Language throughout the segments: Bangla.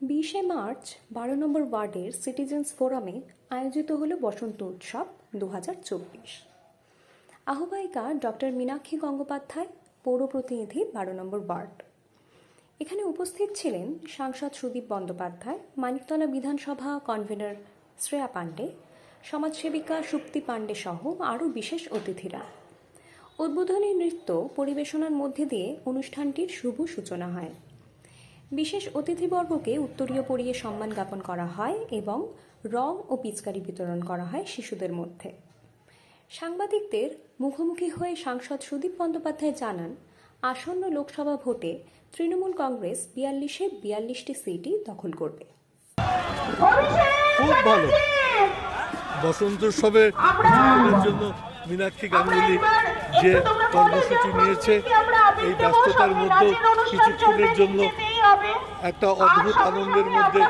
বিশে মার্চ বারো নম্বর ওয়ার্ডের সিটিজেন্স ফোরামে আয়োজিত হলো বসন্ত উৎসব দু হাজার চব্বিশ। আহ্বায়িকা ডক্টর মীনাক্ষী গঙ্গোপাধ্যায়, পৌর প্রতিনিধি বারো নম্বর ওয়ার্ড। এখানে উপস্থিত ছিলেন সাংসদ সুদীপ বন্দ্যোপাধ্যায়, মানিকতলা বিধানসভা কনভেনর শ্রেয়া পাণ্ডে, সমাজসেবিকা সুপ্তি পাণ্ডে সহ আরও বিশেষ অতিথিরা। উদ্বোধনী নৃত্য পরিবেশনার মধ্যে দিয়ে অনুষ্ঠানটির শুভ সূচনা হয়। বিশেষ অতিথিবর্গকে উত্তরীয় পরিয়ে সম্মান জ্ঞাপন করা হয় এবং রং ও পিচকারি বিতরণ করা হয় শিশুদের মধ্যে। সাংবাদিকদের মুখোমুখি হয়ে সাংসদ সুদীপ বন্দ্যোপাধ্যায় জানান, আসন্ন লোকসভা ভোটে তৃণমূল কংগ্রেস বিয়াল্লিশে বিয়াল্লিশটি সিটই দখল করবে। খুব ভালো। বসন্ত উৎসবে জন্য মীনাক্ষী গাঙ্গুলি যে কর্মসূচি নিয়েছে, এই ব্যস্ততার মধ্যেও কিছুক্ষণের জন্য একটা অদ্ভুত আনন্দের মধ্যে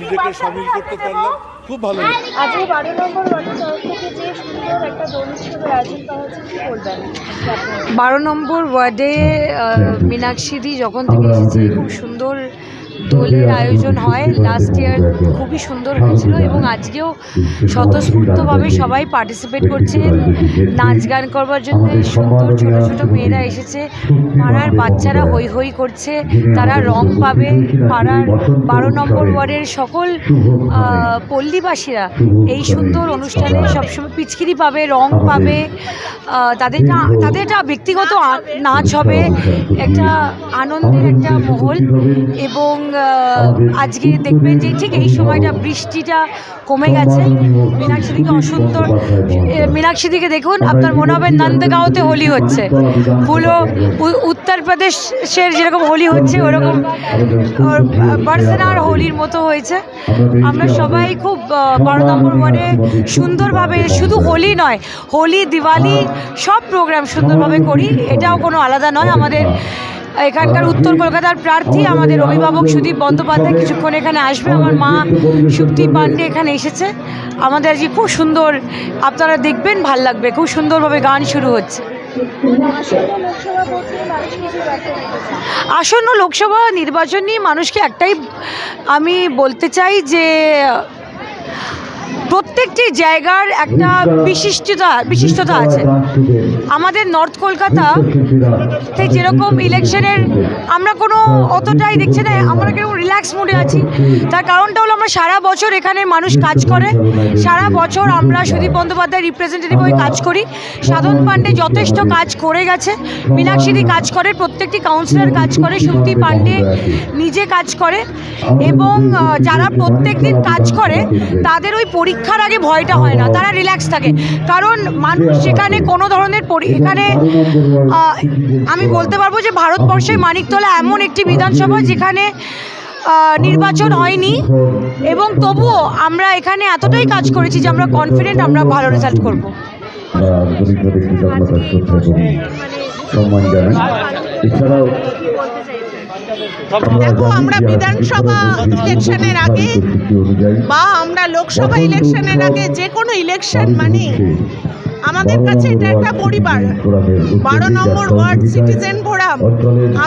নিজেকে সামিল করতে পারলাম। খুব ভালো আজকে বারো নম্বর ওয়ার্ডের তরফ থেকে যে সুন্দর একটা দোল উৎসবের আয়োজন করা হচ্ছে কি বলবেন? বারো নম্বর ওয়ার্ডে মীনাক্ষীদি যখন থেকে এসেছে খুব সুন্দর দোলের আয়োজন হয়। লাস্ট ইয়ার খুবই সুন্দর হয়েছিল এবং আজকেও স্বতঃস্ফূর্তভাবে সবাই পার্টিসিপেট করছে। নাচ গান করবার জন্য সুন্দর ছোটো ছোটো মেয়েরা এসেছে। পাড়ার বাচ্চারা হই হই করছে। তারা রং পাবে। পাড়ার বারো নম্বর ওয়ার্ডের সকল পল্লীবাসীরা এই সুন্দর অনুষ্ঠানে সবসময় পিচকিরি পাবে রং পাবে। তাদের তাদের একটা ব্যক্তিগত নাচ হবে। একটা আনন্দের একটা মহল এবং আজকে দেখবেন যে ঠিক এই সময়টা বৃষ্টিটা কমে গেছে। মীনাক্ষী দিকে অসুন্দর এ, মীনাক্ষীদিকে দেখুন আপনার মনে হবে নন্দগাঁওতে হোলি হচ্ছে। পুরো উত্তরপ্রদেশের যেরকম হোলি হচ্ছে ওরকম বার্সেনার হোলির মতো হয়েছে। আমরা সবাই খুব বারো নম্বর ওয়ার্ডে সুন্দরভাবে শুধু হোলি নয় হোলি দিওয়ালি সব প্রোগ্রাম সুন্দরভাবে করি। এটাও কোনো আলাদা নয় আমাদের এখানকার উত্তর কলকাতার প্রার্থী আমাদের অভিভাবক সুদীপ বন্দ্যোপাধ্যায় কিছুক্ষণ এখানে আসবে। আমার মা সুপ্তি পান্ডে এখানে এসেছে। আমাদের আজকে খুব সুন্দর, আপনারা দেখবেন, ভালো লাগবে। খুব সুন্দরভাবে গান শুরু হচ্ছে। আসন্ন লোকসভা নির্বাচন নিয়ে মানুষকে একটাই আমি বলতে চাই যে, প্রত্যেকটি জায়গার একটা বিশিষ্টতা বিশিষ্টতা আছে। আমাদের নর্থ কলকাতাতে যেরকম ইলেকশনের আমরা কোনো অতটাই দেখছি না, আমরা কীরকম রিল্যাক্স মুডে আছি। তার কারণটা হলো আমরা সারা বছর এখানে মানুষ কাজ করে, সারা বছর আমরা সুদীপ বন্দ্যোপাধ্যায় রিপ্রেজেন্টেটিভ হয়ে কাজ করি। সাধন পাণ্ডে যথেষ্ট কাজ করে গেছে মীনাক্ষীদি কাজ করে, প্রত্যেকটি কাউন্সিলর কাজ করে, সুপ্তি পাণ্ডে নিজে কাজ করে এবং যারা প্রত্যেক দিন কাজ করে, তাদের ওই পরীক্ষার আগে ভয়টা হয় না, তারা রিল্যাক্স থাকে। কারণ মানুষ সেখানে কোনো ধরনের পরি- এখানে আমি বলতে পারব যে ভারতবর্ষের মানিকতলা এমন একটি বিধানসভা যেখানে নির্বাচন হয়নি এবং তবুও আমরা এখানে এতটাই কাজ করেছি যে আমরা কনফিডেন্ট আমরা ভালো রেজাল্ট করব। করি সম্মান জানাই এছাড়াও দেখো, আমরা বিধানসভা ইলেকশনের আগে বা আমরা লোকসভা ইলেকশনের আগে যে কোনো ইলেকশন মানে আমাদের কাছে এটা একটা পরিবার। বারো নম্বর ওয়ার্ড সিটিজেন ফোরাম।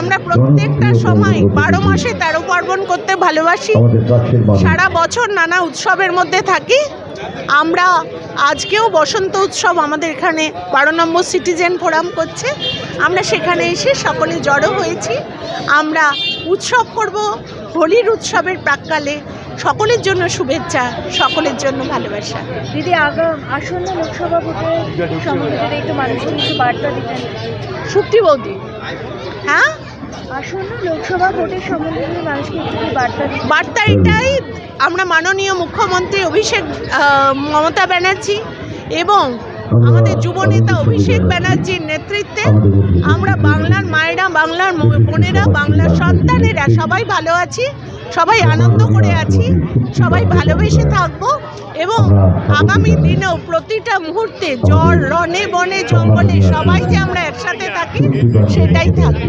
আমরা প্রত্যেকটা সময় বারো মাসে তেরো পার্বণ করতে ভালোবাসি। সারা বছর নানা উৎসবের মধ্যে থাকি। আমরা আজকেও বসন্ত উৎসব আমাদের এখানে বারো নম্বর সিটিজেন ফোরাম করছে। আমরা সেখানে এসে সকলে জড়ো হয়েছি। আমরা উৎসব করব। হোলির উৎসবের প্রাককালে সকলের জন্য শুভেচ্ছা সকলের জন্য ভালোবাসা। দিদি আগাম আসন্ন লোকসভা ভোটের সম্বন্ধে একটু মানুষকে কিছু বার্তা দিতেন। সুপ্তি বৌদি হ্যাঁ? আসন্ন লোকসভা ভোটের সম্বন্ধে যদি মানুষকে একটু বার্তা বার্তা এটাই আমরা মাননীয় মুখ্যমন্ত্রী অভিষেক মমতা ব্যানার্জি এবং আমাদের যুবনেতা অভিষেক ব্যানার্জির নেতৃত্বে আমরা বাংলার মায়েরা বাংলার বোনেরা বাংলার সন্তানেরা সবাই ভালো আছি। সবাই আনন্দ করে আছি, সবাই ভালোবেসে থাকব এবং আগামী দিনেও প্রতিটা মুহূর্তে জল রনে বনে, জঙ্গলে সবাই যে আমরা একসাথে থাকি, সেটাই থাকব।